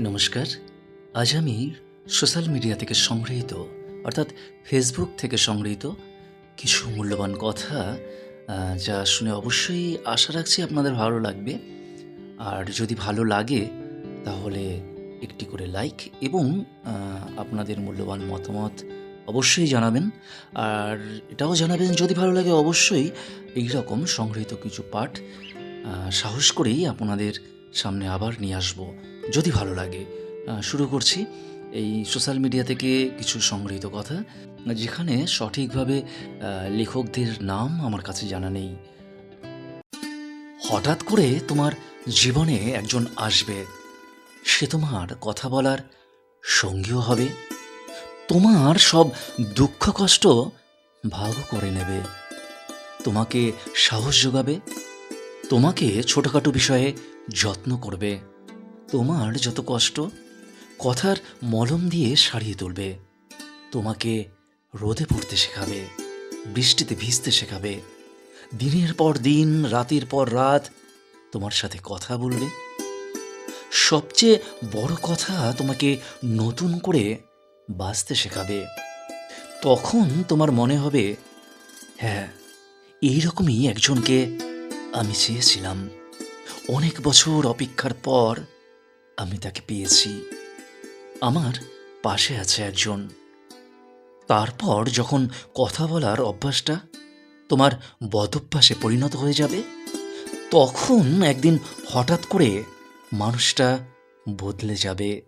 নমস্কার। আজ আমি সোশ্যাল মিডিয়া থেকে সংগৃহীত, অর্থাৎ ফেসবুক থেকে সংগৃহীত কিছু মূল্যবান কথা যা শুনে অবশ্যই আশা রাখছি আপনাদের ভালো লাগবে। আর যদি ভালো লাগে, তাহলে একটি করে লাইক এবং আপনাদের মূল্যবান মতামত অবশ্যই জানাবেন। আর এটাও জানাবেন, যদি ভালো লাগে অবশ্যই এই রকম সংগৃহীত কিছু পাঠ সাহস করেই আপনাদের সামনে আবার নিয়ে আসব। যদি ভালো লাগে শুরু করছি এই সোশ্যাল মিডিয়া থেকে কিছু সংগৃহীত কথা, যেখানে সঠিকভাবে লেখকদের নাম আমার কাছে জানা নেই। হঠাৎ করে তোমার জীবনে একজন আসবে, সে তোমার কথা বলার সঙ্গীও হবে, তোমার সব দুঃখ কষ্ট ভাগ করে নেবে, তোমাকে সাহস যোগাবে, তোমাকে ছোটোখাটো বিষয়ে যত্ন করবে। তোমার যত কষ্ট, কথার মলম দিয়ে সারিয়ে তুলবে। তোমাকে রোদে পড়তে শেখাবে, বৃষ্টিতে ভিজতে শেখাবে। দিনের পর দিন, রাতের পর রাত তোমার সাথে কথা বলবে। সবচেয়ে বড় কথা তোমাকে নতুন করে বাঁচতে শেখাবে। তখন তোমার মনে হবে হ্যাঁ এইরকমই একজনকে আমি চেয়েছিলাম। অনেক বছর অপেক্ষার পর আমি তাকে পেয়েছি। আমার পাশে আছে একজন। তারপর যখন কথা বলার অভ্যাসটা তোমার বদভ্যাসে পরিণত হয়ে যাবে, তখন একদিন হঠাৎ করে মানুষটা বদলে যাবে,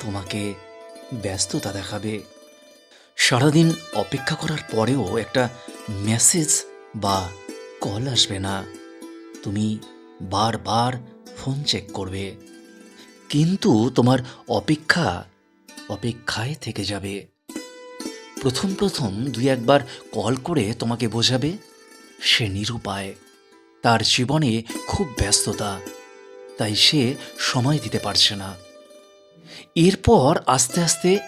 তোমাকে ব্যস্ততা দেখাবে। সারাদিন অপেক্ষা করার পরেও একটা মেসেজ বা কল আসবে না। তুমি বারবার ফোন চেক করবে। কিন্তু তোমার অপেক্ষা অপেক্ষায় থেকে যাবে। প্রথম প্রথম দুই একবার কল করে তোমাকে বোঝাবে সে নিরুপায়। তার জীবনে খুব ব্যস্ততা, তাই সে সময় দিতে পারছে না। এরপর আস্তে আস্তে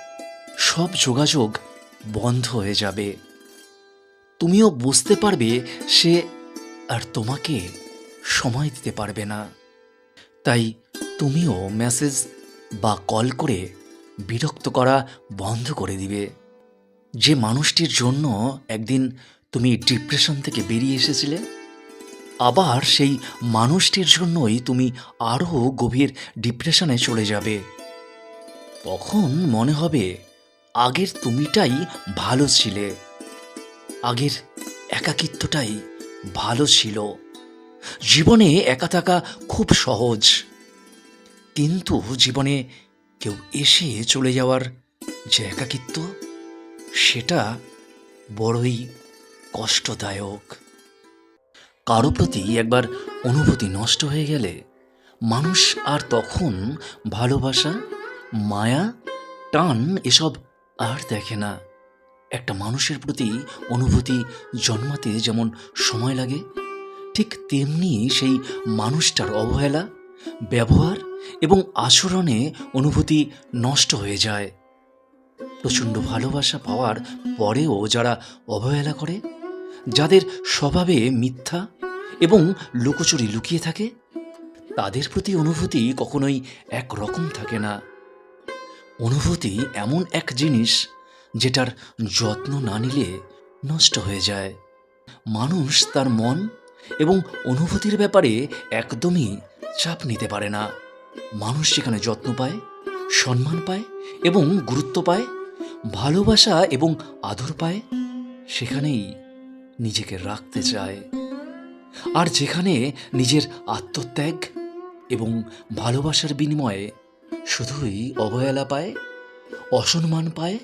সব যোগাযোগ বন্ধ হয়ে যাবে। তুমিও বুঝতে পারবে সে আর তোমাকে সময় দিতে পারবে না। তাই তুমিও মেসেজ বা কল করে বিরক্ত করা বন্ধ করে দিবে। যে মানুষটির জন্য একদিন তুমি ডিপ্রেশন থেকে বেরিয়ে এসেছিলে, আবার সেই মানুষটির জন্যই তুমি আরও গভীর ডিপ্রেশনে চলে যাবে। তখন মনে হবে আগের তুমিটাই ভালো ছিলে, আগের একাকিত্বটাই ভালো ছিল। জীবনে একা থাকা খুব সহজ। কিন্তু জীবনে কেউ এসে চলে যাওয়ার যে একাকিত্ব, সেটা বড়ই কষ্টদায়ক। কারও প্রতি একবার অনুভূতি নষ্ট হয়ে গেলে মানুষ আর তখন ভালোবাসা, মায়া, টান এসব আর দেখে না। একটা মানুষের প্রতি অনুভূতি জন্মাতে যেমন সময় লাগে, ঠিক তেমনি সেই মানুষটার অবহেলা, ব্যবহার এবং আচরণে অনুভূতি নষ্ট হয়ে যায়। প্রচণ্ড ভালোবাসা পাওয়ার পরেও যারা অবহেলা করে, যাদের স্বভাবে মিথ্যা এবং লুকোচুরি লুকিয়ে থাকে, তাদের প্রতি অনুভূতি কখনোই একরকম থাকে না। অনুভূতি এমন এক জিনিস যেটার যত্ন না নিলে নষ্ট হয়ে যায়। মানুষ তার মন এবং অনুভূতির ব্যাপারে একদমই চাপ নিতে পারে না। মানুষ সেখানে যত্ন পায়, সম্মান পায় এবং গুরুত্ব পায়, ভালোবাসা এবং আদর পায়, সেখানেই নিজেকে রাখতে চায়। আর যেখানে নিজের আত্মত্যাগ এবং ভালোবাসার বিনিময়ে শুধুই অবহেলা পায়, অসম্মান পায়,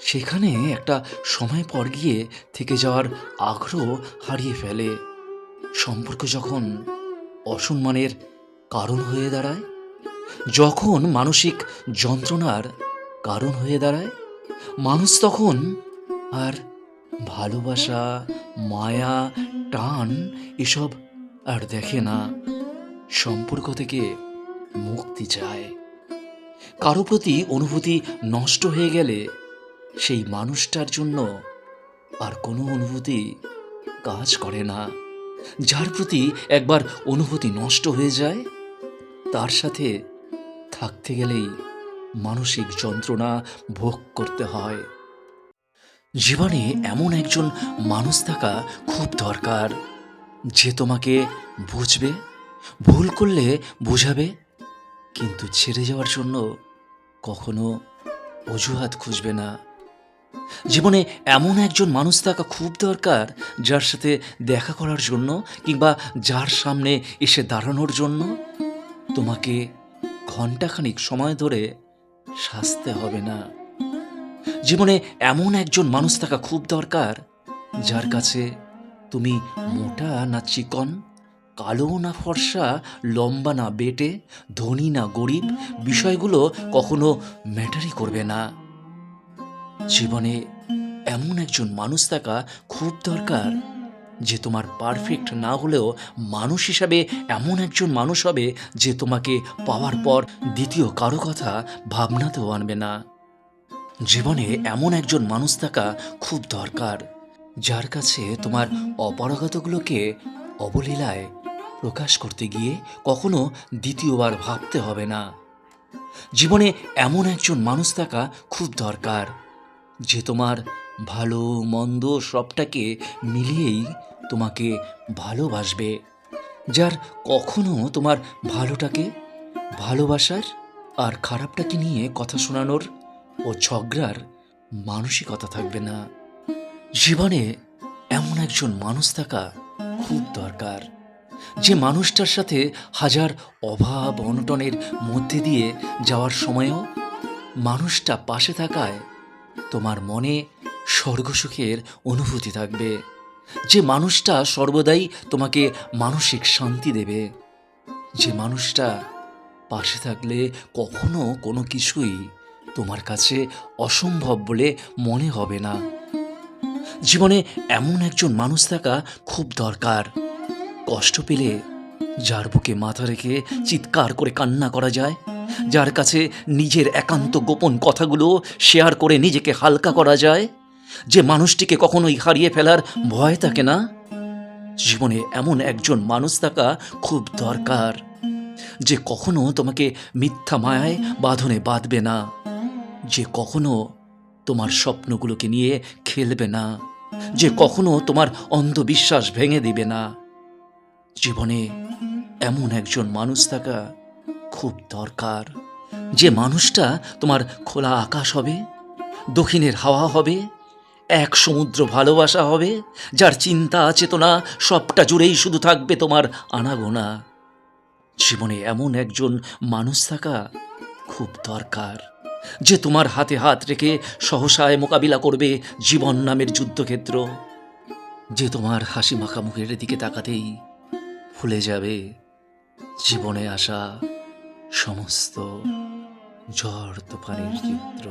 সেখানে একটা সময় পর গিয়ে থেকে যাওয়ার আগ্রহ হারিয়ে ফেলে। সম্পর্ক যখন অসম্মানের কারণ হয়ে দাঁড়ায়? যখন মানসিক যন্ত্রণার কারণ হয়ে দাঁড়ায়, মানুষ তখন আর ভালোবাসা, মায়া, টান এসব আর দেখে না। সম্পর্ক থেকে মুক্তি চায়। কারও প্রতি অনুভূতি নষ্ট হয়ে গেলে সেই মানুষটার জন্য আর কোনো অনুভূতি কাজ করে না। যার প্রতি একবার অনুভূতি নষ্ট হয়ে যায় তার সাথে থাকতে গেলেই মানসিক যন্ত্রণা ভোগ করতে হয়। জীবনে এমন একজন মানুষ থাকা খুব দরকার, যে তোমাকে বুঝবে, ভুল করলে বোঝাবে, কিন্তু ছেড়ে যাওয়ার জন্য কখনো অজুহাত খুঁজবে না। জীবনে এমন একজন মানুষ থাকা খুব দরকার, যার সাথে দেখা করার জন্য কিংবা যার সামনে এসে দাঁড়ানোর জন্য তোমাকে ঘন্টাখানিক সময় ধরে সাজতে হবে না। জীবনে এমন একজন মানুষ থাকা খুব দরকার, যার কাছে তুমি মোটা না চিকন, কালো না ফর্সা, লম্বা না বেটে, ধনী না গরিব, বিষয়গুলো কখনো ম্যাটারই করবে না। জীবনে এমন একজন মানুষ থাকা খুব দরকার যে তোমার পারফেক্ট না হলেও মানুষ হিসাবে এমন একজন মানুষ হবে যে তোমাকে পাওয়ার পর দ্বিতীয় কারও কথা ভাবনাতেও আনবে না। জীবনে এমন একজন মানুষ থাকা খুব দরকার, যার কাছে তোমার অপারগতগুলোকে অবলীলায় প্রকাশ করতে গিয়ে কখনো দ্বিতীয়বার ভাবতে হবে না। জীবনে এমন একজন মানুষ থাকা খুব দরকার, যে তোমার ভালো, মন্দ সবটাকে মিলিয়েই তোমাকে ভালোবাসবে। যার কখনো তোমার ভালোটাকে, ভালোবাসার আর খারাপটাকে নিয়ে কথা শোনানোর ও ঝগড়ার মানসিকতা থাকবে না। জীবনে এমন একজন মানুষ থাকা খুব দরকার, যে মানুষটার সাথে হাজার অভাব, অনটনের মধ্যে দিয়ে যাওয়ার সময়ও মানুষটা পাশে থাকায় তোমার মনে স্বর্গসুখের অনুভূতি থাকবে। যে মানুষটা সর্বদাই তোমাকে মানসিক শান্তি দেবে। যে মানুষটা পাশে থাকলে কখনো কোনো কিছুই তোমার কাছে অসম্ভব বলে মনে হবে না। জীবনে এমন একজন মানুষ থাকা খুব দরকার। কষ্ট পেলে যার বুকে মাথা রেখে চিৎকার করে কান্না করা যায়, যার কাছে নিজের একান্ত গোপন কথাগুলো শেয়ার করে নিজেকে হালকা করা যায়। যে মানুষটিকে কখনোই হারিয়ে ফেলার ভয় থাকে না? জীবনে এমন একজন মানুষ থাকা খুব দরকার, যে কখনো তোমাকে মিথ্যা মায়ায় বাঁধনে বাঁধবে না, যে কখনো তোমার স্বপ্নগুলোকে নিয়ে খেলবে না, যে কখনো তোমার অন্ধবিশ্বাস ভেঙে দিবে না। জীবনে এমন একজন মানুষ থাকা খুব দরকার, যে মানুষটা তোমার খোলা আকাশ হবে, দক্ষিণের হাওয়া হবে এক সমুদ্র ভালোবাসা হবে, যার চিন্তা, চেতনা সবটা জুড়েই শুধু থাকবে তোমার আনাগোনা। জীবনে এমন একজন মানুষ থাকা খুব দরকার, যে তোমার হাতে হাত রেখে সহসায় মোকাবিলা করবে জীবন নামের যুদ্ধক্ষেত্র, যে তোমার হাসি মাখা মুখের দিকে তাকাতেই ভুলে যাবে জীবনে আসা সমস্ত ঝড় তুফানের চিত্র।